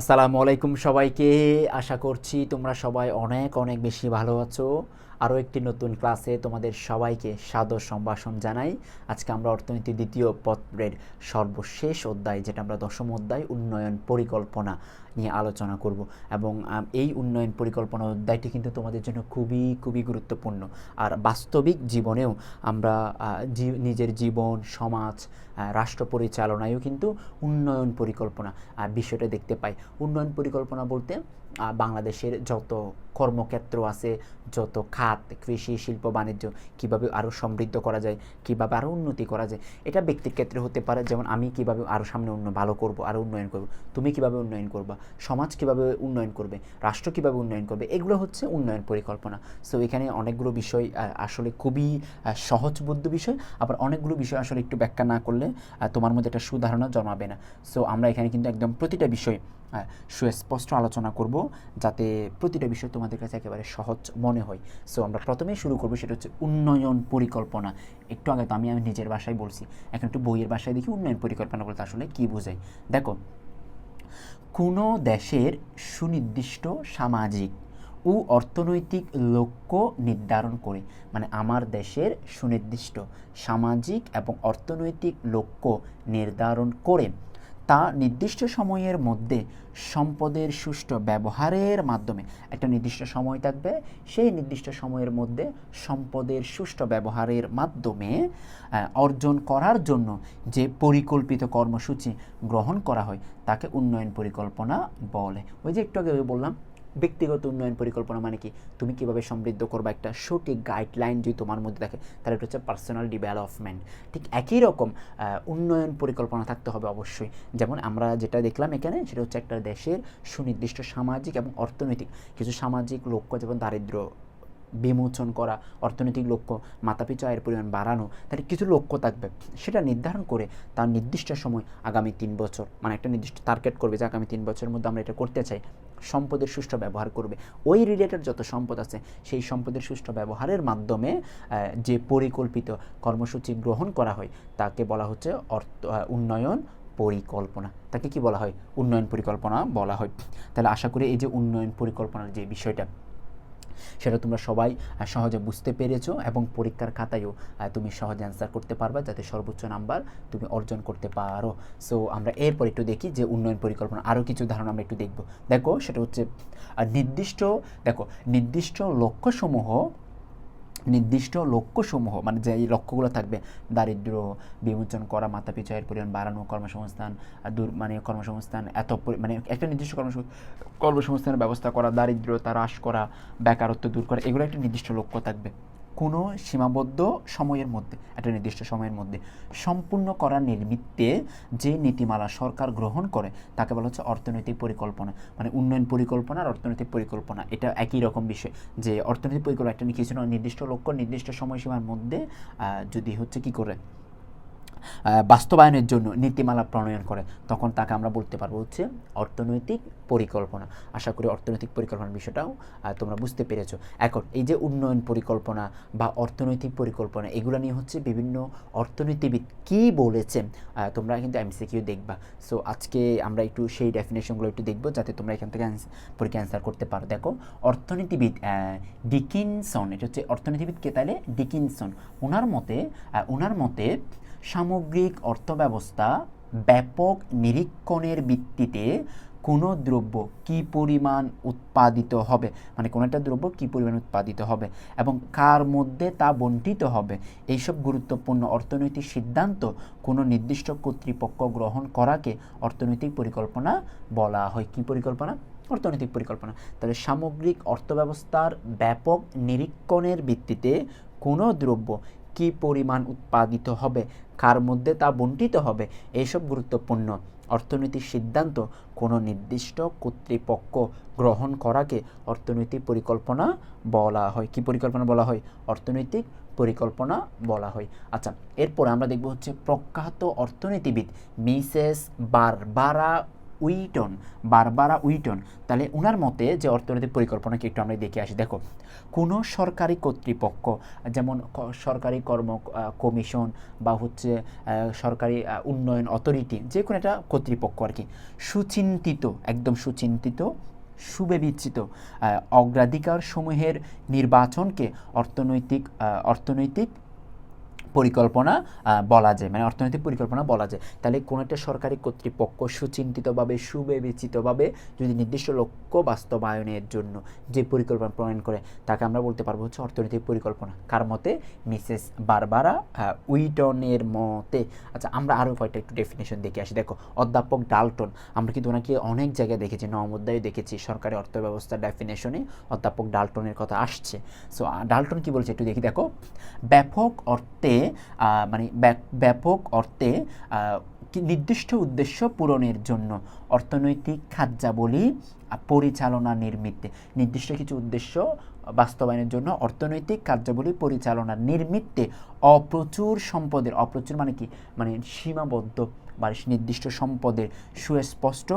আসসালামু আলাইকুম সবাইকে। আশা করছি তোমরা সবাই অনেক অনেক বেশি ভালো আছো। আরও একটি নতুন ক্লাসে তোমাদের সবাইকে সাদর সম্ভাষণ জানাই। আজকে আমরা অর্থনীতি দ্বিতীয় পত্রের সর্বশেষ অধ্যায়, যেটা আমরা দশম অধ্যায়, উন্নয়ন পরিকল্পনা নিয়ে আলোচনা করব। এবং এই উন্নয়ন পরিকল্পনা অধ্যায়টি কিন্তু তোমাদের জন্য খুবই খুবই গুরুত্বপূর্ণ। আর বাস্তবিক জীবনেও আমরা নিজের জীবন, সমাজ রাষ্ট্র পরিচালনায়ও কিন্তু উন্নয়ন পরিকল্পনা বিষয়টা দেখতে পাই। উন্নয়ন পরিকল্পনা বলতে বাংলাদেশের যত কর্মক্ষেত্র আছে যত খাত কৃষি শিল্প বাণিজ্য কীভাবে আরও সমৃদ্ধ করা যায় কীভাবে আরও উন্নতি করা যায় এটা ব্যক্তির ক্ষেত্রে হতে পারে। যেমন আমি কীভাবে আরও সামনে উন্ন ভালো করব আরও উন্নয়ন করব তুমি কীভাবে উন্নয়ন করবা সমাজ কীভাবে উন্নয়ন করবে রাষ্ট্র কীভাবে উন্নয়ন করবে এগুলো হচ্ছে উন্নয়ন পরিকল্পনা। সো এখানে অনেকগুলো বিষয় আসলে খুবই আহ, সহজবোধ্য বিষয় আবার অনেকগুলো বিষয় আসলে একটু ব্যাখ্যা না করলে তোমার মধ্যে একটা সুধারণা জন্মাবে না। সো আমরা এখানে কিন্তু একদম প্রতিটা বিষয় আহ, সুস্পষ্ট আলোচনা করব যাতে প্রতিটা বিষয় তোমাদের কাছে একেবারে সহজ মনে হয়। সো আমরা প্রথমেই শুরু করব সেটা হচ্ছে উন্নয়ন পরিকল্পনা। একটু আগে তো আমি আমি নিজের ভাষায় বলছি এখন একটু বইয়ের ভাষায় দেখি উন্নয়ন পরিকল্পনা বলতে আসলে কী বোঝায়। দেখো কোনো দেশের সুনির্দিষ্ট সামাজিক ও অর্থনৈতিক লক্ষ্য নির্ধারণ করে মানে আমার দেশের সুনির্দিষ্ট সামাজিক এবং অর্থনৈতিক লক্ষ্য নির্ধারণ করে তা নির্দিষ্ট সময়ের মধ্যে সম্পদের সুষ্ঠু ব্যবহারের মাধ্যমে, একটা নির্দিষ্ট সময় থাকবে, সেই নির্দিষ্ট সময়ের মধ্যে সম্পদের সুষ্ঠু ব্যবহারের মাধ্যমে অর্জন করার জন্য যে পরিকল্পিত কর্মসূচি গ্রহণ করা হয়, তাকে উন্নয়ন পরিকল্পনা বলে। ওই যে একটু আগে বললাম ব্যক্তিগত উন্নয়ন পরিকল্পনা মানে কি? তুমি কীভাবে সমৃদ্ধ করবা? একটা সঠিক গাইডলাইন যদি তোমার মধ্যে থাকে, তাহলে এটা হচ্ছে পার্সোনাল ডেভেলপমেন্ট ঠিক একই রকম উন্নয়ন পরিকল্পনা থাকতে হবে অবশ্যই। যেমন আমরা যেটা দেখলাম এখানে, সেটা হচ্ছে একটা দেশের সুনির্দিষ্ট সামাজিক এবং অর্থনৈতিক, কিছু সামাজিক লক্ষ্য, যেমন দারিদ্র্য বিমোচন করা, অর্থনৈতিক লক্ষ্য মাথাপিছু আয়ের পরিমাণ বাড়ানো তার কিছু লক্ষ্য থাকবে। সেটা নির্ধারণ করে তার নির্দিষ্ট সময় আগামী তিন বছর মানে একটা নির্দিষ্ট টার্গেট করবে যে আগামী তিন বছরের মধ্যে আমরা এটা করতে চাই। সম্পদের সুষ্ঠু ব্যবহার করবে। ওই রিলেটেড যত সম্পদ আছে, সেই সম্পদের সুষ্ঠু ব্যবহারের মাধ্যমে যে পরিকল্পিত কর্মসূচি গ্রহণ করা হয়, তাকে বলা হচ্ছে অর্থ উন্নয়ন পরিকল্পনা। তাকে কি বলা হয়? উন্নয়ন পরিকল্পনা বলা হয়। তাহলে আশা করি এই যে উন্নয়ন পরিকল্পনার যে বিষয়টা সেটা তোমরা সবাই সহজে বুঝতে পেরেছ এবং পরীক্ষার খাতায়ও তুমি সহজে অ্যান্সার করতে পারবা যাতে সর্বোচ্চ নাম্বার তুমি অর্জন করতে পারো। সো আমরা এরপর একটু দেখি যে উন্নয়ন পরিকল্পনা আরও কিছু ধারণা আমরা একটু দেখব। দেখো, সেটা হচ্ছে নির্দিষ্ট, দেখো, নির্দিষ্ট লক্ষ্যসমূহ নির্দিষ্ট লক্ষ্যসমূহ মানে যে এই লক্ষ্যগুলো থাকবে দারিদ্র বিমোচন করা মাতা পিছায়ের পরিমাণ বাড়ানো, কর্মসংস্থান দূর মানে কর্মসংস্থান, এত মানে একটা নির্দিষ্ট কর্মসংস্থান কর্মসংস্থানের ব্যবস্থা করা, দারিদ্র্যতা হ্রাস করা, বেকারত্ব দূর করা, এগুলো একটা নির্দিষ্ট লক্ষ্য থাকবে। কোনো সীমাবদ্ধ সময়ের মধ্যে, একটা নির্দিষ্ট সময়ের মধ্যে সম্পূর্ণ করার নির্মিত্তে যে নীতিমালা সরকার গ্রহণ করে, তাকে বলা হচ্ছে অর্থনৈতিক পরিকল্পনা। মানে উন্নয়ন পরিকল্পনা আর অর্থনৈতিক পরিকল্পনা, এটা একই রকম বিষয়। যে অর্থনৈতিক পরিকল্পনা, একটা কিছু নির্দিষ্ট লক্ষ্য, নির্দিষ্ট সময়সীমার মধ্যে যদি হচ্ছে কি করে বাস্তবায়নের জন্য নীতিমালা প্রণয়ন করে, তখন তাকে আমরা বলতে পারব হচ্ছে অর্থনৈতিক পরিকল্পনা। আশা করি অর্থনৈতিক পরিকল্পনার বিষয়টাও তোমরা বুঝতে পেরেছ। এখন, এই যে উন্নয়ন পরিকল্পনা বা অর্থনৈতিক পরিকল্পনা, এগুলো নিয়ে হচ্ছে বিভিন্ন অর্থনীতিবিদ কী বলেছে তোমরা কিন্তু এমসিকিউ দেখবা। সো আজকে আমরা একটু সেই ডেফিনেশনগুলো একটু দেখব, যাতে তোমরা এখান থেকে পরীক্ষা অ্যান্সার করতে পারো। দেখো, অর্থনীতিবিদ ডিকিনসন, এটা হচ্ছে অর্থনীতিবিদ কে তাহলে ডিকিনসন। ওনার মতে ওনার মতে সামগ্রিক অর্থব্যবস্থা ব্যাপক নিরীক্ষণের ভিত্তিতে কোনো দ্রব্য কী পরিমাণ উৎপাদিত হবে? মানে কোনো একটা দ্রব্য কী পরিমাণ উৎপাদিত হবে? এবং কার মধ্যে তা বণ্টিত হবে? এইসব গুরুত্বপূর্ণ অর্থনৈতিক সিদ্ধান্ত কোনো নির্দিষ্ট কর্তৃপক্ষ গ্রহণ করাকে অর্থনৈতিক পরিকল্পনা বলা হয়। কী পরিকল্পনা? অর্থনৈতিক পরিকল্পনা। তাহলে সামগ্রিক অর্থব্যবস্থার ব্যাপক নিরীক্ষণের ভিত্তিতে কোনো দ্রব্য কী পরিমাণ উৎপাদিত হবে? কার মধ্যে তা বণ্টিত হবে? এইসব গুরুত্বপূর্ণ। অর্থনৈতিক সিদ্ধান্ত কোনো নির্দিষ্ট কর্তৃপক্ষ গ্রহণ করাকে অর্থনৈতিক পরিকল্পনা বলা হয়। কি পরিকল্পনা বলা হয়? অর্থনৈতিক পরিকল্পনা বলা হয়। আচ্ছা এরপর আমরা দেখব হচ্ছে প্রখ্যাত অর্থনীতিবিদ Mrs Barbara Wootton Barbara Wootton. তাহলে ওনার মতে যে অর্থনৈতিক পরিকল্পনাকে একটু আমরা দেখে আসি? দেখো কোনো সরকারি কর্তৃপক্ষ যেমন সরকারি কর্ম কমিশন বা হচ্ছে সরকারি উন্নয়ন অথরিটি যে কোনো একটা কর্তৃপক্ষ আর কি সুচিন্তিত একদম সুচিন্তিত আহ, অগ্রাধিকার সমূহের নির্বাচনকে অর্থনৈতিক অর্থনৈতিক পরিকল্পনা বলা যায়। মানে অর্থনৈতিক পরিকল্পনা বলা যায়। তাহলে কোনো একটা সরকারি কর্তৃপক্ষ সুচিন্তিতভাবে, সুবিবেচিতভাবে যদি নির্দিষ্ট লক্ষ্য বাস্তবায়নের জন্য যে পরিকল্পনা প্রণয়ন করে, তাকে আমরা বলতে পারব হচ্ছে অর্থনৈতিক পরিকল্পনা। কার মতে? মিসেস বারবারা উইটনের মতে। আচ্ছা আমরা আরও কয়েকটা একটু ডেফিনেশন দেখে আসি। দেখো, অধ্যাপক ডালটন, আমরা কিন্তু ওনাকে অনেক জায়গায় দেখেছি নবমোধ্যায় দেখেছি, সরকারি অর্থব্যবস্থার ডেফিনেশনে অধ্যাপক ডালটনের কথা আসছে। সো ডালটন কি বলছে একটু দেখি। দেখো, ব্যাপক অর্থে মানে ব্যাপ- ব্যাপক অর্থে নির্দিষ্ট উদ্দেশ্য পূরণের জন্য অর্থনৈতিক খাদ্যাবলী পরিচালনা নির্মিত্তে নির্দিষ্ট কিছু উদ্দেশ্য বাস্তবায়নের জন্য অর্থনৈতিক কার্যাবলী পরিচালনা নির্মিত্তে অপ্রচুর সম্পদের, অপ্রচুর মানে কি? মানে সীমাবদ্ধ বা নির্দিষ্ট সম্পদের সুস্পষ্ট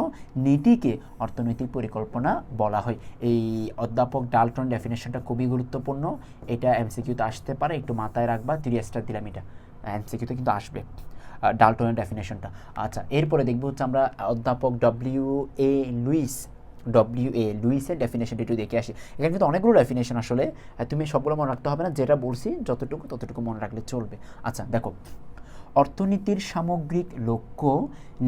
নীতিকে অর্থনৈতিক পরিকল্পনা বলা হয়। এই অধ্যাপক ডালটন ডেফিনেশনটা খুবই গুরুত্বপূর্ণ। এটা এমসিকিউতে আসতে পারে, একটু মাথায় রাখবা থ্রি স্টার দিলাম এটা। এমসিকিউতে কিন্তু আসবে ডালটনের ডেফিনেশনটা। আচ্ছা এরপরে দেখব হচ্ছে আমরা অধ্যাপক W A Lewis W A লুইসের ডেফিনেশনটা একটু দেখে আসি। এখানে কিন্তু অনেকগুলো ডেফিনেশন আসলে তুমি সবগুলো মনে রাখতে হবে না, যেটা বলছি, যতটুকু, ততটুকু মনে রাখলে চলবে। আচ্ছা দেখো অর্থনীতির সামগ্রিক লক্ষ্য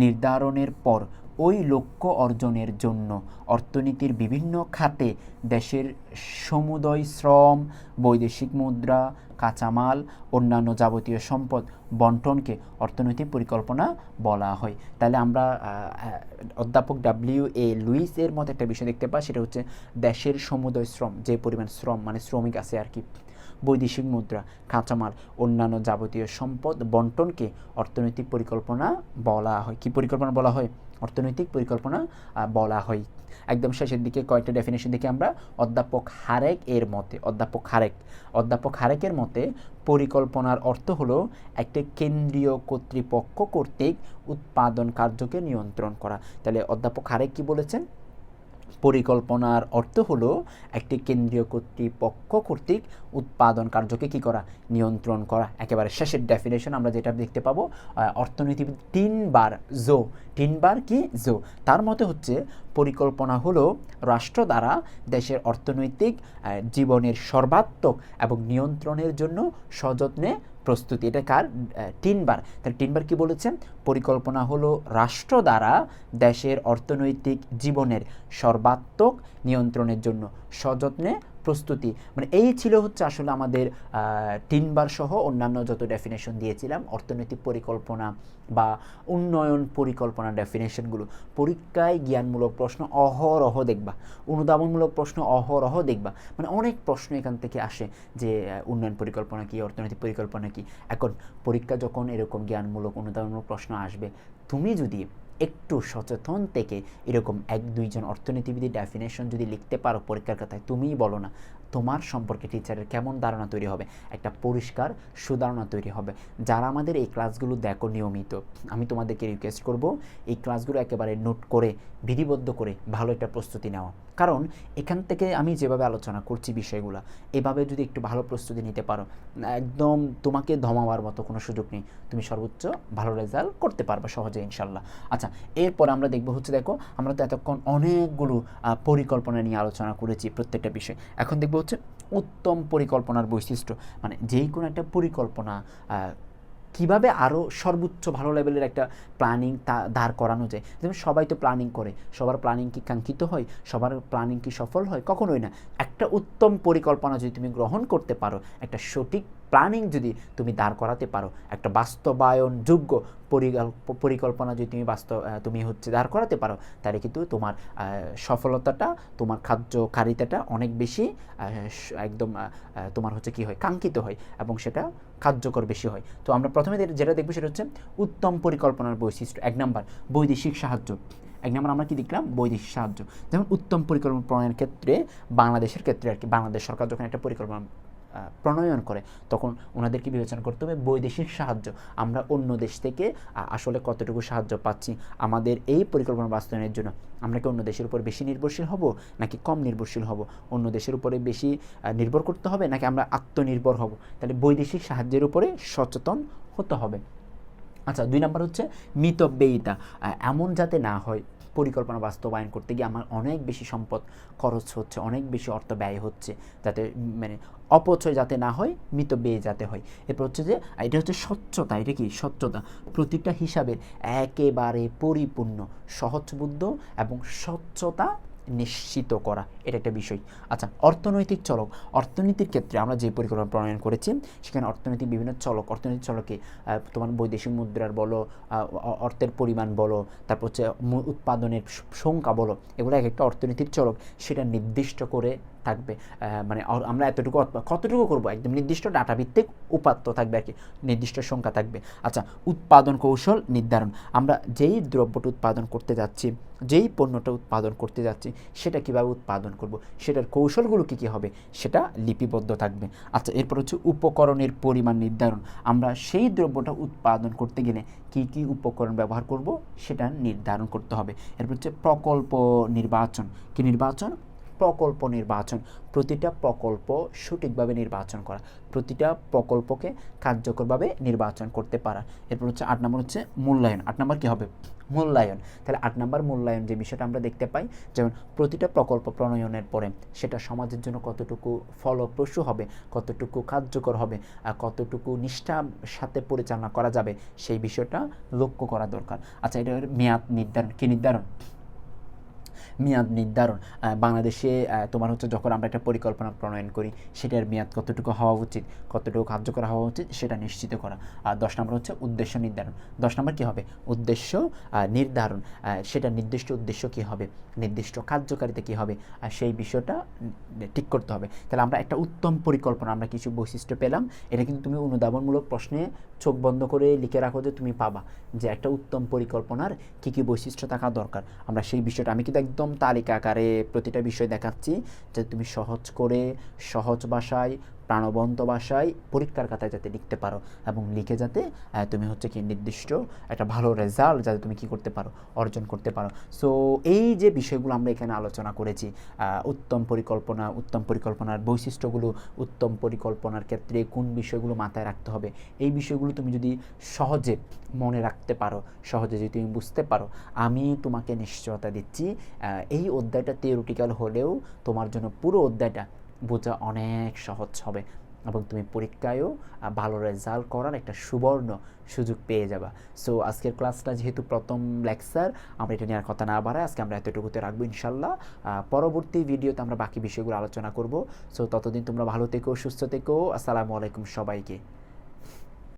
নির্ধারণের পর ওই লক্ষ্য অর্জনের জন্য অর্থনীতির বিভিন্ন খাতে দেশের সমুদয় শ্রম, বৈদেশিক মুদ্রা, কাঁচামাল, অন্যান্য যাবতীয় সম্পদ বন্টনকে অর্থনৈতিক পরিকল্পনা বলা হয়। তাহলে আমরা অধ্যাপক ডাব্লিউ এ লুইসের মতো একটা বিষয় দেখতে পাই, সেটা হচ্ছে দেশের সমুদয় শ্রম, যে পরিমাণ শ্রম মানে শ্রমিক আছে আর কি বৈদেশিক মুদ্রা, কাঁচামাল, অন্যান্য যাবতীয় সম্পদ বন্টনকে অর্থনৈতিক পরিকল্পনা বলা হয়। কি পরিকল্পনা বলা হয়? অর্থনৈতিক পরিকল্পনা বলা হয়। একদম শেষের দিকে কয়েকটা ডেফিনেশন দেখি আমরা। অধ্যাপক হারেক এর মতে, অধ্যাপক হারেক। অধ্যাপক হারেকের মতে, পরিকল্পনার অর্থ হলো একটি কেন্দ্রীয় কর্তৃপক্ষ কর্তৃক উৎপাদন কার্যকে নিয়ন্ত্রণ করা। তাহলে অধ্যাপক হারেক কি বলেছেন? পরিকল্পনার অর্থ হলো একটি কেন্দ্রীয় কর্তৃপক্ষ কর্তৃক উৎপাদন কার্যকে কি করা? নিয়ন্ত্রণ করা। একেবারে শেষের ডেফিনেশন আমরা যেটা দেখতে পাবো আহ, অর্থনীতিবিদ তিনবার জো। তিনবার কি? জো। তার মতে হচ্ছে পরিকল্পনা হলো রাষ্ট্র দ্বারা দেশের অর্থনৈতিক জীবনের সর্বাত্মক এবং নিয়ন্ত্রণের জন্য সযত্নে প্রস্তুতি। এটা কার? টিনবার। তাহলে টিনবার কি বলেছেন পরিকল্পনা হলো রাষ্ট্র দ্বারা দেশের অর্থনৈতিক জীবনের সর্বাত্মক নিয়ন্ত্রণের জন্য সযত্নে প্রস্তুতি। মানে এই ছিল হচ্ছে আসলে আমাদের টিনবার সহ অন্যান্য যত ডেফিনেশন দিয়েছিলাম, অর্থনৈতিক পরিকল্পনা বা উন্নয়ন পরিকল্পনা ডেফিনেশনগুলো পরীক্ষায় জ্ঞানমূলক প্রশ্ন অহরহ দেখবা, অনুধাবনমূলক প্রশ্ন অহরহ দেখবা। মানে অনেক প্রশ্ন এখান থেকে আসে যে উন্নয়ন পরিকল্পনা কি, অর্থনৈতিক পরিকল্পনা কি। এখন পরীক্ষা যখন এরকম জ্ঞানমূলক, অনুধাবনমূলক প্রশ্ন আসবে, তুমি যদি একটু সচেতন থেকে এরকম এক দুইজন অর্থনীতিবিদের ডেফিনেশন যদি লিখতে পারো পরীক্ষার কথায় তুমিই বলো না তোমার সম্পর্কে টিচারের কেমন ধারণা তৈরি হবে? একটা পরিষ্কার সুধারণা তৈরি হবে। যারা আমাদের এই ক্লাসগুলো দেখো নিয়মিত, আমি তোমাদেরকে রিকোয়েস্ট করব, এই ক্লাসগুলো একেবারে নোট করে, বিধিবদ্ধ করে ভালো একটা প্রস্তুতি নেওয়া কারণ এখান থেকে আমি যেভাবে আলোচনা করছি বিষয়গুলো, এভাবে যদি একটু ভালো প্রস্তুতি নিতে পারো, একদম তোমাকে ধমাবার মতো কোনো সুযোগ নেই। তুমি সর্বোচ্চ ভালো রেজাল্ট করতে পারবে সহজে ইনশাল্লাহ। আচ্ছা এরপর আমরা দেখব হচ্ছে দেখো, আমরা তো এতক্ষণ অনেকগুলো পরিকল্পনা নিয়ে আলোচনা করেছি প্রত্যেকটা বিষয়। এখন দেখব হচ্ছে উত্তম পরিকল্পনার বৈশিষ্ট্য। মানে যেই কোনো একটা পরিকল্পনা কীভাবে আরও সর্বোচ্চ ভালো লেভেলের একটা প্ল্যানিং তা দাঁড় করানো যায়। যেমন সবাই তো প্ল্যানিং করে, সবার প্ল্যানিং কি কাঙ্ক্ষিত হয়, সবার প্ল্যানিং কি সফল হয়? কখনোই না। একটা উত্তম পরিকল্পনা যদি তুমি গ্রহণ করতে পারো, একটা সঠিক প্ল্যানিং যদি তুমি দাঁড় করাতে পারো, একটা বাস্তবায়নযোগ্য পরিকল- পরিকল্পনা যদি তুমি বাস্তব তুমি হচ্ছে দাঁড় করাতে পারো, তাহলে কিন্তু তোমার সফলতাটা, তোমার কার্যকারিতাটা অনেক বেশি একদম তোমার হচ্ছে কি হয়, কাঙ্ক্ষিত হয় এবং সেটা কার্যকর বেশি হয়। তো আমরা প্রথমে যেটা দেখব সেটা হচ্ছে উত্তম পরিকল্পনার বৈশিষ্ট্য। এক নাম্বার, বৈদেশিক সাহায্য। এক নম্বর আমরা কি দেখলাম? বৈদেশিক সাহায্য। যেমন উত্তম পরিকল্পনা প্রণয়নের ক্ষেত্রে, বাংলাদেশের ক্ষেত্রে আর কি, বাংলাদেশ সরকার যখন একটা পরিকল্পনা প্রণয়ন করে, তখন ওনাদেরকে বিবেচনা করতে হবে বৈদেশিক সাহায্য। আমরা অন্য দেশ থেকে আসলে কতটুকু সাহায্য পাচ্ছি, আমাদের এই পরিকল্পনা বাস্তবায়নের জন্য আমরা কি অন্য দেশের উপর বেশি নির্ভরশীল হব, নাকি কম নির্ভরশীল হব? অন্য দেশের উপরে বেশি নির্ভর করতে হবে, নাকি আমরা আত্মনির্ভর হব? তাহলে বৈদেশিক সাহায্যের উপরে সচেতন হতে হবে। আচ্ছা দুই নম্বর হচ্ছে মিতব্যয়িতা। এমন যাতে না হয় পরিকল্পনা বাস্তবায়ন করতে গিয়ে আমার অনেক বেশি সম্পদ খরচ হচ্ছে, অনেক বেশি অর্থ ব্যয় হচ্ছে, যাতে মানে অপচয় যাতে না হয়, মৃত ব্যয় যাতে হয়। এরপর হচ্ছে যে, এটা হচ্ছে স্বচ্ছতা, এটা কি? স্বচ্ছতা। প্রতিটা হিসাবের একেবারে পরিপূর্ণ সহজবুদ্ধ এবং স্বচ্ছতা নিশ্চিত করা, এটা একটা বিষয়। আচ্ছা অর্থনৈতিক চলক, অর্থনীতির ক্ষেত্রে আমরা যে পরিকল্পনা প্রণয়ন করেছি, সেখানে অর্থনৈতিক বিভিন্ন চলক অর্থনৈতিক চলকে তোমার বৈদেশিক মুদ্রার বলো অর্থের পরিমাণ বলো, তারপর হচ্ছে উৎপাদনের সংখ্যা বলো, এগুলো এক একটা অর্থনীতির চলক, সেটা নির্দিষ্ট করে থাকবে মানে আমরা এতটুকু কতটুকু করব? একদম নির্দিষ্ট ডাটা ভিত্তিক উপাত্ত থাকবে আর কি, নির্দিষ্ট সংখ্যা থাকবে। আচ্ছা উৎপাদন কৌশল নির্ধারণ। আমরা যেই দ্রব্যটা উৎপাদন করতে যাচ্ছি, যেই পণ্যটা উৎপাদন করতে যাচ্ছি, সেটা কীভাবে উৎপাদন করব? সেটার কৌশলগুলো কী কী হবে? সেটা লিপিবদ্ধ থাকবে। আচ্ছা এরপর হচ্ছে উপকরণের পরিমাণ নির্ধারণ। আমরা সেই দ্রব্যটা উৎপাদন করতে গেলে কী কী উপকরণ ব্যবহার করব? সেটা নির্ধারণ করতে হবে। এরপর হচ্ছে প্রকল্প নির্বাচন। কি নির্বাচন? প্রকল্প নির্বাচন, প্রতিটা প্রকল্প সঠিকভাবে নির্বাচন করা, প্রতিটা প্রকল্পকে কার্যকরভাবে নির্বাচন করতে পারা। এরপর হচ্ছে আট নম্বর হচ্ছে মূল্যায়ন। আট নম্বর কী হবে? মূল্যায়ন। তাহলে আট নম্বর মূল্যায়ন যে বিষয়টা আমরা দেখতে পাই, যেমন প্রতিটা প্রকল্প প্রণয়নের পরে সেটা সমাজের জন্য কতটুকু ফলপ্রসূ হবে, কতটুকু কার্যকর হবে, আর কতটুকু নিষ্ঠার সাথে পরিচালনা করা যাবে, সেই বিষয়টা লক্ষ্য করা দরকার। আচ্ছা এটা মেয়াদ নির্ধারণ, কী নির্ধারণ? মেয়াদ নির্ধারণ। বাংলাদেশে তোমার হচ্ছে যখন আমরা একটা পরিকল্পনা প্রণয়ন করি, সেটার মেয়াদ কতটুকু হওয়া উচিত, কতটুকু কার্যকর হওয়া উচিত, সেটা নিশ্চিত করা। আর দশ নম্বর হচ্ছে উদ্দেশ্য নির্ধারণ। দশ নম্বর কী হবে? উদ্দেশ্য নির্ধারণ। সেটা নির্দিষ্ট উদ্দেশ্য কী হবে? নির্দিষ্ট কার্যকারিতা কী হবে? আর সেই বিষয়টা ঠিক করতে হবে। তাহলে আমরা একটা উত্তম পরিকল্পনা, আমরা কিছু বৈশিষ্ট্য পেলাম। এটা কিন্তু তুমি অনুধাবনমূলক প্রশ্নে চোখ বন্ধ করে লিখে রাখো যে তুমি পাবা যে একটা উত্তম পরিকল্পনার কী কী বৈশিষ্ট্য থাকা দরকার। আমরা সেই বিষয়টা, আমি কিন্তু একদম তালিকা আকারে প্রতিটা বিষয় দেখাচ্ছি যে তুমি সহজ করে সহজ ভাষায় প্রাণবন্ত ভাষায় পরীক্ষার খাতায় যাতে লিখতে পারো এবং লিখে যাতে তুমি হচ্ছে কি নির্দিষ্ট একটা ভালো রেজাল্ট যাতে তুমি কি করতে পারো, অর্জন করতে পারো। সো এই যে বিষয়গুলো আমরা এখানে আলোচনা করেছি উত্তম পরিকল্পনা, উত্তম পরিকল্পনার বৈশিষ্ট্যগুলো, উত্তম পরিকল্পনার ক্ষেত্রে কোন বিষয়গুলো মাথায় রাখতে হবে, এই বিষয়গুলো তুমি যদি সহজে মনে রাখতে পারো, সহজে যদি তুমি বুঝতে পারো, আমি তোমাকে নিশ্চয়তা দিচ্ছি এই অধ্যায়টা থিওরিটিক্যাল হলেও তোমার জন্য পুরো অধ্যায়টা বোঝা অনেক সহজ হবে এবং তুমি পরীক্ষায়ও ভালো রেজাল্ট করার একটা সুবর্ণ সুযোগ পেয়ে যাবা। সো আজকের ক্লাসটা যেহেতু প্রথম লেকচার আমরা এটা নেওয়ার কথা না বাড়ায়, আজকে আমরা এতটুকুতে রাখব ইনশাল্লাহ। পরবর্তী ভিডিওতে আমরা বাকি বিষয়গুলো আলোচনা করব। সো ততদিন তোমরা ভালো থেকো, সুস্থ থেকো। আসসালামু আলাইকুম সবাইকে।